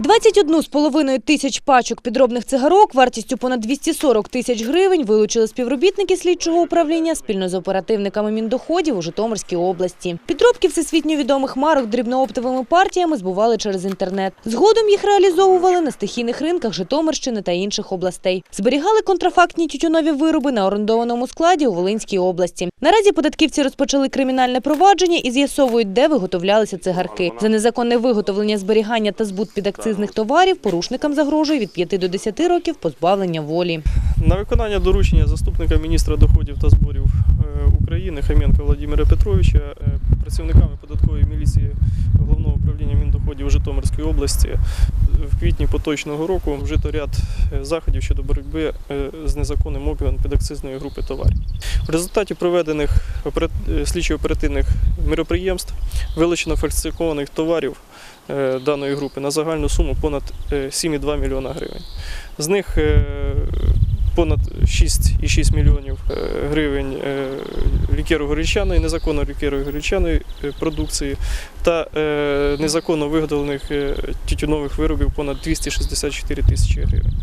21,5 тисяч пачок підробних цигарок вартістю понад 240 тисяч гривень вилучили співробітники слідчого управління спільно з оперативниками Міндоходів у Житомирській області. Підробки всесвітньо відомих марок дрібнооптовими партіями збували через інтернет. Згодом їх реалізовували на стихійних ринках Житомирщини та інших областей. Зберігали контрафактні тютюнові вироби на орендованому складі у Волинській області. Наразі податківці розпочали кримінальне провадження і з'ясовують, де виготовлялися цигарки. За незаконне виготовлення, зберігання та збут підакцизних товарів порушникам загрожує від 5 до 10 років позбавлення волі. На виконання доручення заступника міністра доходів та зборів е, України Хам'янка Володимира Петровича е, працівниками податкової міліції головного управління Міндоходів Житомирської області е, в квітні поточного року вжито ряд е, заходів щодо боротьби е, з незаконним обігом підакцизної групи товарів. В результаті проведених е, слідчо-оперативних мероприємств вилучено фальсифікованих товарів даної групи на загальну суму понад е, 7,2 мільйона гривень. З них понад 6,6 мільйонів е, гривень е, лікеро-горічаної, незаконно лікеро-горілчаної е, продукції та незаконно виготовлених тютюнових виробів понад 264 тисячі гривень.